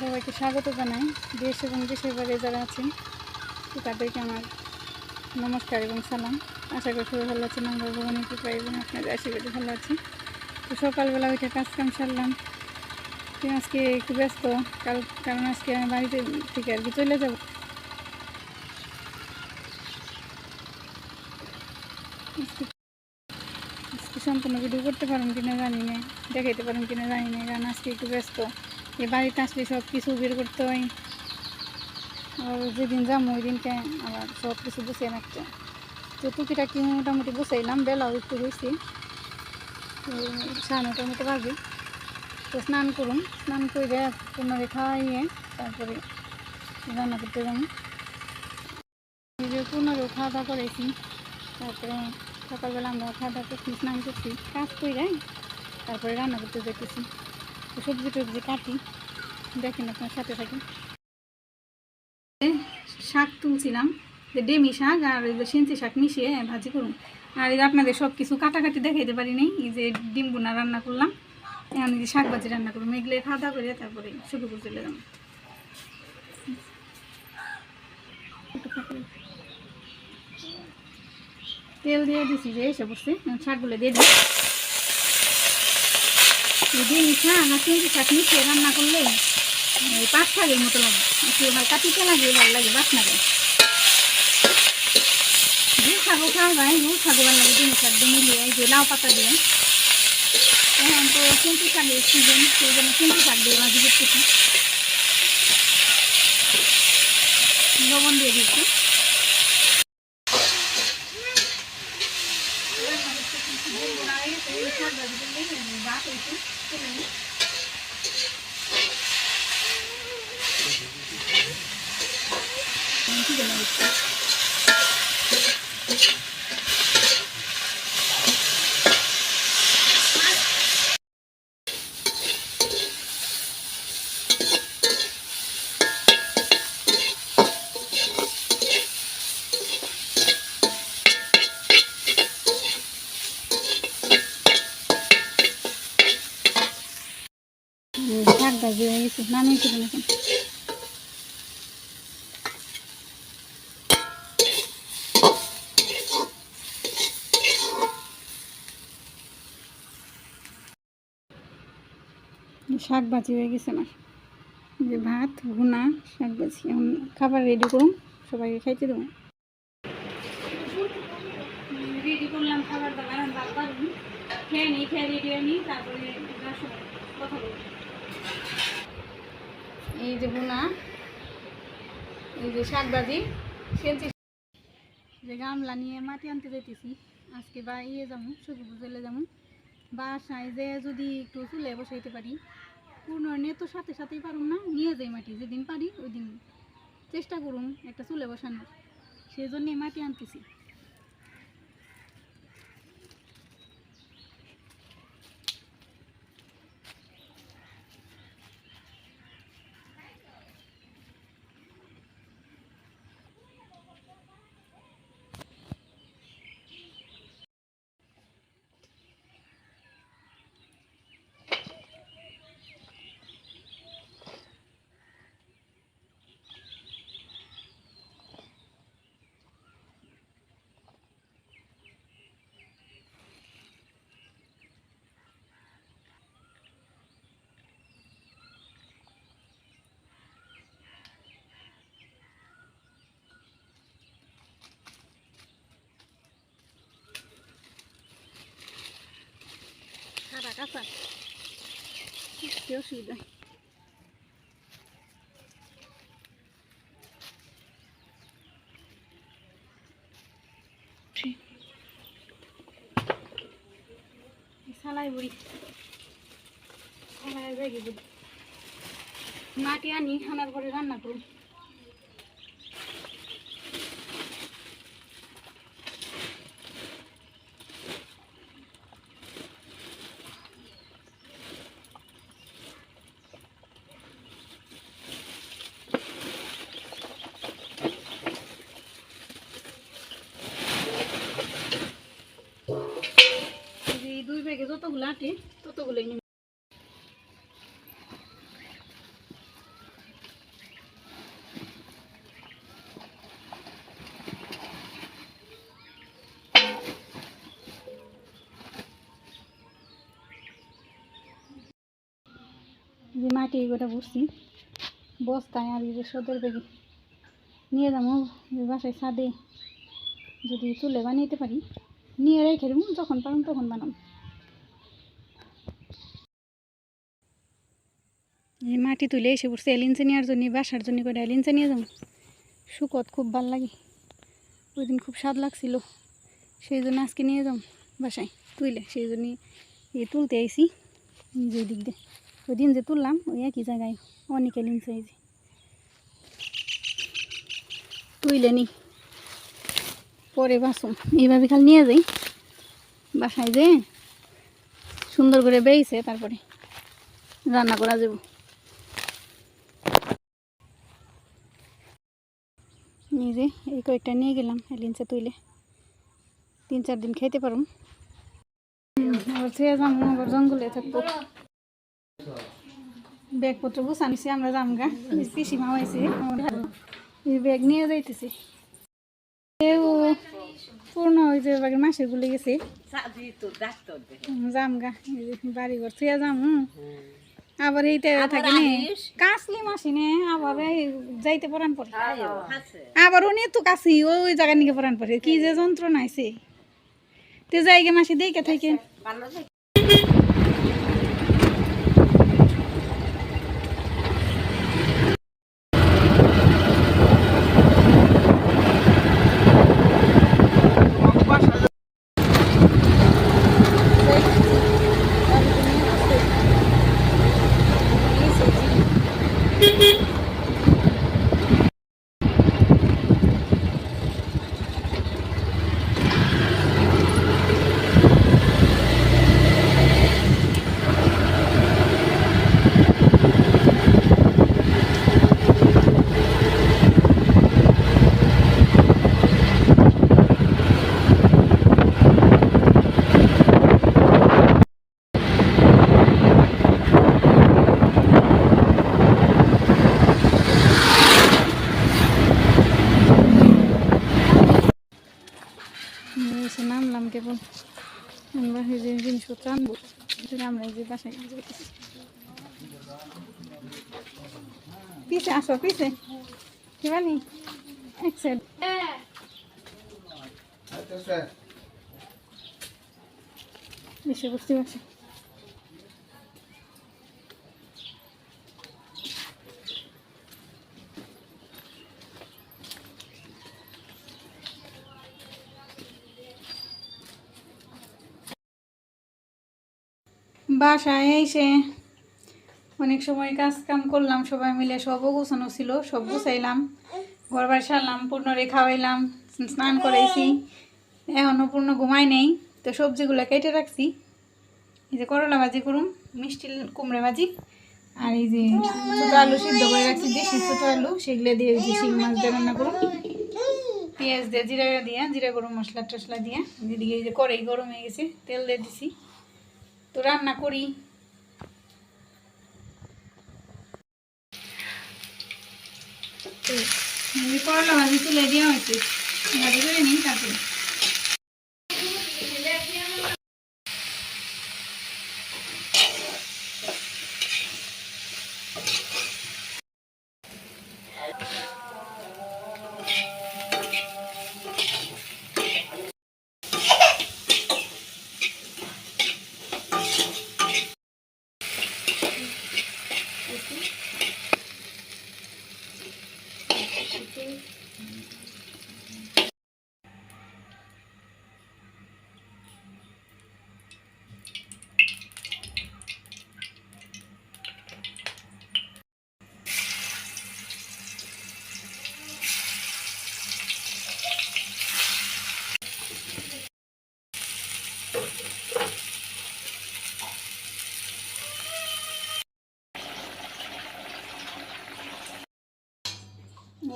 সবাইকে স্বাগত জানাই। দেশ এবং দেশের বাইরে যারা আছেন, তাদেরকে আমার নমস্কার এবং সালাম। আশা করি সবাই ভালো আছেন আমরা ভগবানের কৃপা এবং আপনাদের আশীর্বাদে ভালো আছি। তো সকালবেলা উঠে কাজ কাম সারলাম। তো আজকে একটু ব্যস্ত, কাল, কারণ আজকে আমি বাড়িতে থেকে আর কি চলে যাব। সম্পূর্ণ ভিডিও করতে পারুন কিনা জানি না, দেখাইতে পারুন কিনা জানি না, কারণ আজকে একটু ব্যস্ত। এই বাড়িতে আসলে সব কিছু বের করতে হয়। আর যেদিন যাম ওই দিনকে আবার সব কিছু বসিয়ে রাখতে। তো টুকিটাকি মোটামুটি বসাইলাম বেলাও একটু হয়েছে সাড়ে নটার মতো তো স্নান করুন স্নান করে পুনরে খাওয়াইয়ে তারপরে রান্না করতে যাব পুনরেও খাওয়া দাওয়া করেছি। তারপরে সকালবেলা আমরা খাওয়া দাওয়া করছি, স্নান করছি। কাজ করে তারপরে রান্না করতে যেতেছি তো সবজি টবজি কাটি। দেখেন আপনার সাথে থাকি। শাক তুলছিলাম, যে ডেমি শাক আর ওই যে সেন্সি শাক মিশিয়ে ভাজি করুন। আর আপনাদের সব কিছু কাটাকাটি দেখাইতে পারি নাই এই যে ডিম রান্না করলাম, এখন যে শাক ভাজি রান্না করব এগুলো খাওয়া দাওয়া করে তারপরে শুধু করে চলে যাব। তেল দিয়ে দিছি যে এসে এখন শাকগুলো দিয়ে দিই এই ডিম শাক আর সেন্সি শাক মিশিয়ে রান্না করলে পাঁচ শাকের মতো লাগে। একটু হয় কাটিতে লাগে, ভালো লাগে বাসনা যায় যে শাকও খাওয়া যায় যে শাকও ভালো লাগে ডিম শাক দিয়ে মিলিয়ে যে লাউ পাতা দিয়ে। এখন তো সেন্টি শাকের সিজন সেই জন্য সেন্টি শাক দিয়ে ভাজি করতেছি। লবণ দিয়ে দিচ্ছি শাক ভাত হয়েছে চলে নিই। কি যেন ভাজি হয়ে গেছে নামিয়ে ফেলুন এখন শাক ভাজি হয়ে গেছে আমার। যে ভাত, ভুনা, শাক ভাজি। এখন খাবার রেডি করুন, সবাইকে খাইতে দেবো। খাবার দাবার খেয়ে নিই খেয়ে রেডি হয়ে নিই তারপরে কথা বলব। এই যে ভুনা, এই যে শাক। ভাজি যে গামলা নিয়ে মাটি আনতে যেতেছি আজকে বা ইয়ে যাব সবজি বুঝলে যাব বাসায় যে যদি একটু চুলে বসাইতে পারি নিয়ে তো সাথে সাথেই পারুম না, নিয়ে যাই মাটি, যেদিন পারি ওই দিন চেষ্টা করুন একটা চুলে বসানোর। সেই জন্যে মাটি আনতেছি। কাঁচা কি অসুবিধা? সালাই বুড়ি। সালাই মাটি আনি আনার পরে রান্না করুন। আটে ততগুলোই যে মাটি এগুলো ভরছি বস্তায় আর যে সদর বেগে নিয়ে যাব বাসায় সাদে যদি চুলে বানাইতে পারি, নিয়ে রেখে দেবো, যখন পারুন তখন বানাবো। মাটি তুলে এসে পড়ছে, এলিনচে নেওয়ার জন্য, বাসার জন্য করে এলিনচে নিয়ে যাব। শুকত খুব ভালো লাগে। ওই দিন খুব স্বাদ লাগছিল। সেই জন্য আজকে নিয়ে যাব বাসায় তুইলে। সেই জন্য এই তুলতে আইসি যে দিক দিয়ে। ওই দিন যে তুললাম, ওই একই জায়গায় অনেক এলিনচে এই যে। তুইলে নি। পরে বাসুম এইভাবে খালি নিয়ে যাই। বাসায় যে সুন্দর করে বেইছে, তারপরে রান্না করা যাব। নিজে এই কয়েকটা নিয়ে গেলাম এলিনসে তুইলে। তিন চার দিন খাইতে পারুম। আবার যাম আবার জঙ্গলে থাকব। ব্যাগপত্র বুঝানিছি আমরা যাম গা পিসি মামাইছে এই ব্যাগ নিয়ে যাইতেছি। এও পূর্ণ ওই যে বাগের মাসের গুলি গেছে। যাম গা এই বাড়ি ঘর থুয়া যাম আবার এইটা থাকে নে। কাশলি মাসি নে আবার এই যাইতে পরান পড়ে আবার উনি তো কাশি ওই জায়গা নিকে পরান পড়ে কি যে যন্ত্রণা আছে তে জায়গা মাসি দেখে থাকে এসে নামলাম কেবল আমরা এই টানবো আমরা যে বাসায়। পিছে আসো পিছে। শিবানী এক সাইড এসে বসতে বসে। বাসায় এসে অনেক সময় কাজ কাম করলাম, সবাই মিলে সবও গোছানো ছিল, সব গুছাইলাম। ঘর বাড়ি সারলাম, পূর্ণরে খাওয়াইলাম, স্নান করাইছি। এখনও পূর্ণ ঘুমাই নেই, তো সবজিগুলো কেটে রাখছি। এই যে করলা ভাজি করুম, মিষ্টি কুমড়া ভাজি, আর এই যে ছোটো আলু সিদ্ধ করে রাখছি, দেশি ছোটো আলু, সেগুলো দিয়ে যে শিং মাছ দিয়ে রান্না করুন পেঁয়াজ দিয়ে জিরা দিয়ে, জিরা গরম মশলা টশলা দিয়ে এই যে কড়াই গরম হয়ে গেছে, তেল দিয়ে দিছি। তো রান্না করি। করলা ভাজি তুলে দেওয়া হয়েছে। ভাজি করে নিই তারপরে।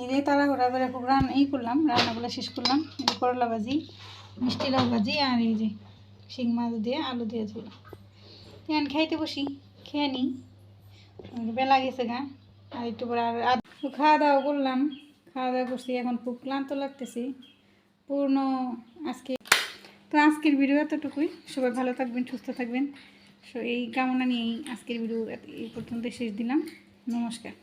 এই তারা ঘোরা করে খুব রান এই করলাম, রান্নাগুলো শেষ করলাম। করলা ভাজি, মিষ্টি লাউ ভাজি আর এই যে শিং মাছ দিয়ে আলু দিয়ে ঝোল। এখন খাইতে বসি, খেয়ে নিই। বেলা গেছে গা, আর একটু পরে আর খাওয়া দাওয়া করলাম। খাওয়া দাওয়া করছি, এখন খুব ক্লান্ত লাগতেছি। পূর্ণ আজকে তো আজকের ভিডিও এতটুকুই। সবাই ভালো থাকবেন, সুস্থ থাকবেন। সো এই কামনা নিয়েই আজকের ভিডিও এই পর্যন্ত শেষ দিলাম। নমস্কার।